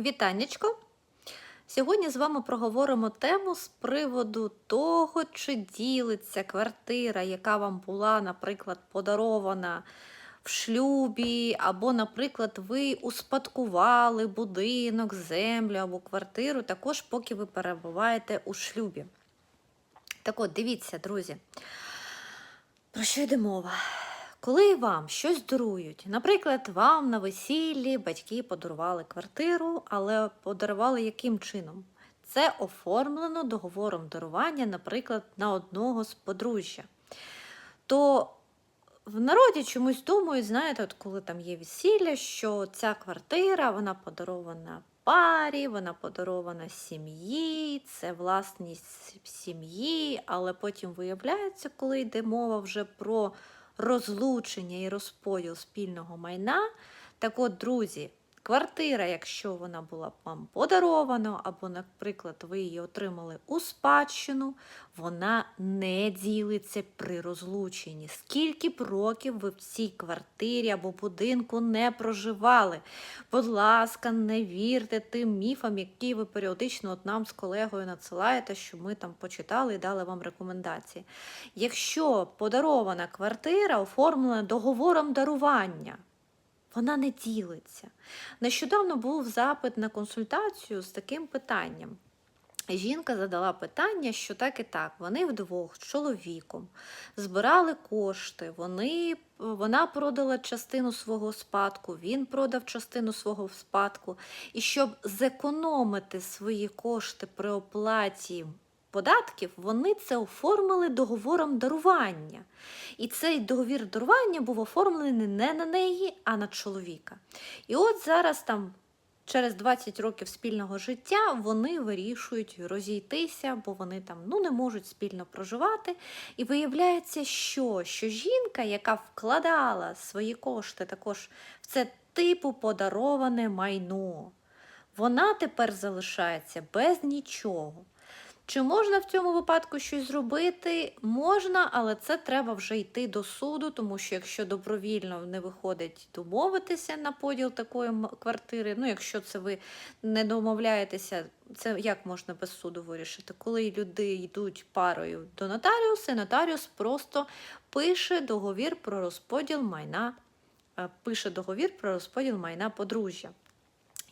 Вітаннячко! Сьогодні з вами проговоримо тему з приводу того, чи ділиться квартира, яка вам була, наприклад, подарована в шлюбі, або, наприклад, ви успадкували будинок, землю або квартиру, також поки ви перебуваєте у шлюбі. Так от, дивіться, друзі, про що йде мова? Коли вам щось дарують, наприклад, вам на весіллі батьки подарували квартиру, але подарували яким чином? Це оформлено договором дарування, наприклад, на одного з подружжя. То в народі чомусь думають, знаєте, от коли там є весілля, що ця квартира вона подарована парі, вона подарована сім'ї, це власність сім'ї, але потім виявляється, коли йде мова вже про розлучення і розподіл спільного майна. Так от, друзі, квартира, якщо вона була вам подарована, або, наприклад, ви її отримали у спадщину, вона не ділиться при розлученні. Скільки б років ви в цій квартирі або будинку не проживали? Будь ласка, не вірте тим міфам, які ви періодично от нам з колегою надсилаєте, що ми там почитали і дали вам рекомендації. Якщо подарована квартира оформлена договором дарування, вона не ділиться. Нещодавно був запит на консультацію з таким питанням. Жінка задала питання, що так і так, вони вдвох з чоловіком збирали кошти, вони, вона продала частину свого спадку, він продав частину свого спадку. І щоб зекономити свої кошти при оплаті податків, вони це оформили договором дарування. І цей договір дарування був оформлений не на неї, а на чоловіка. І от зараз там. Через 20 років спільного життя вони вирішують розійтися, бо вони там ну, не можуть спільно проживати. І виявляється, що, що жінка, яка вкладала свої кошти також в це типу подароване майно, вона тепер залишається без нічого. Чи можна в цьому випадку щось зробити? Можна, але це треба вже йти до суду, тому що якщо добровільно не виходить домовитися на поділ такої квартири, ну якщо це ви не домовляєтеся, це як можна без суду вирішити? Коли люди йдуть парою до нотаріуса, нотаріус просто пише договір про розподіл майна, е, пише договір про розподіл майна подружжя.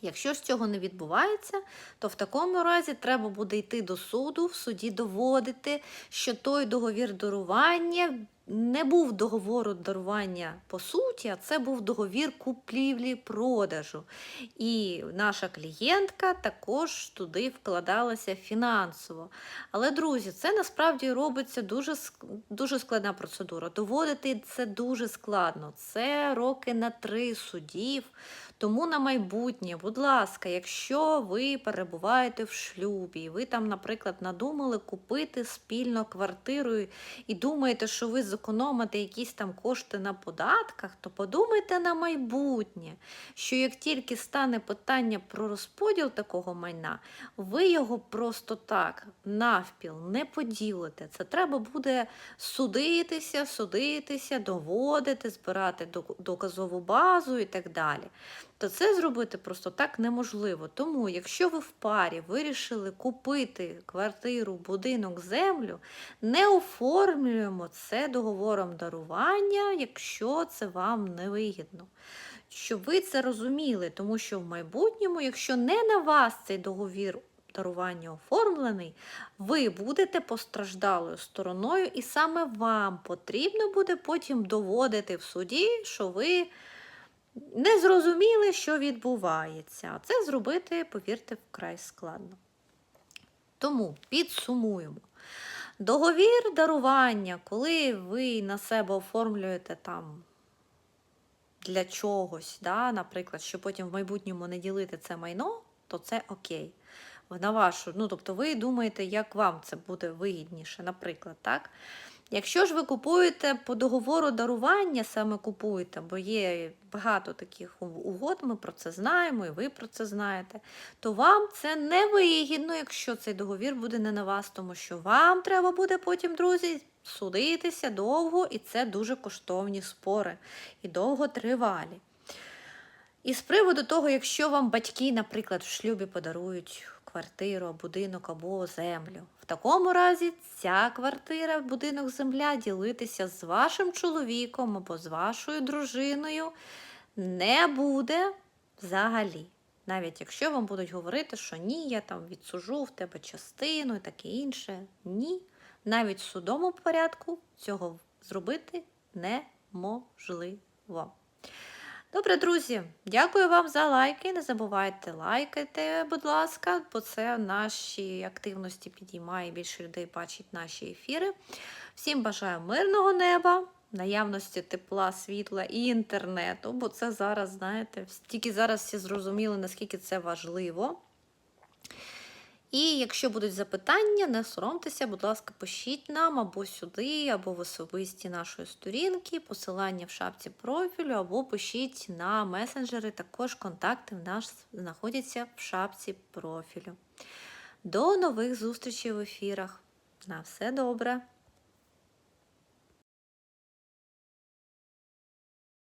Якщо ж цього не відбувається, то в такому разі треба буде йти до суду, в суді доводити, що той договір дарування не був договору дарування по суті, а це був договір купівлі-продажу. І наша клієнтка також туди вкладалася фінансово. Але, друзі, це насправді робиться дуже, дуже складна процедура. Доводити це дуже складно. Це роки на три судів. Тому на майбутнє, будь ласка, якщо ви перебуваєте в шлюбі, ви там, наприклад, надумали купити спільно квартиру і думаєте, що ви зекономите якісь там кошти на податках, то подумайте на майбутнє, що як тільки стане питання про розподіл такого майна, ви його просто так навпіл не поділите. Це треба буде судитися, судитися, доводити, збирати доказову базу і так далі то це зробити просто так неможливо. Тому, якщо ви в парі вирішили купити квартиру, будинок, землю, не оформлюємо це договором дарування, якщо це вам не вигідно. Щоб ви це розуміли, тому що в майбутньому, якщо не на вас цей договір дарування оформлений, ви будете постраждалою стороною, і саме вам потрібно буде потім доводити в суді, що ви не зрозуміли, що відбувається. Це зробити, повірте, вкрай складно. Тому підсумуємо. Договір дарування, коли ви на себе оформлюєте там для чогось, да, наприклад, що потім в майбутньому не ділити це майно, то це окей. На вашу, ну, тобто ви думаєте, як вам це буде вигідніше, наприклад, так? Якщо ж ви купуєте по договору дарування, саме купуєте, бо є багато таких угод, ми про це знаємо, і ви про це знаєте, то вам це не вигідно, якщо цей договір буде не на вас, тому що вам треба буде потім, друзі, судитися довго, і це дуже коштовні спори і довготривалі. І з приводу того, якщо вам батьки, наприклад, в шлюбі подарують квартиру, будинок або землю. В такому разі ця квартира, будинок, земля ділитися з вашим чоловіком або з вашою дружиною не буде взагалі. Навіть якщо вам будуть говорити, що ні, я там відсужу в тебе частину і таке інше. Ні. Навіть в судовому порядку цього зробити неможливо. Добре, друзі, дякую вам за лайки. Не забувайте лайкайте, будь ласка, бо це наші активності підіймає більше людей бачить наші ефіри. Всім бажаю мирного неба, наявності тепла, світла і інтернету, бо це зараз, знаєте, тільки зараз всі зрозуміли, наскільки це важливо. І якщо будуть запитання, не соромтеся, будь ласка, пишіть нам або сюди, або в особисті нашої сторінки, посилання в шапці профілю, або пишіть на месенджери. Також контакти в нас знаходяться в шапці профілю. До нових зустрічей в ефірах. На все добре!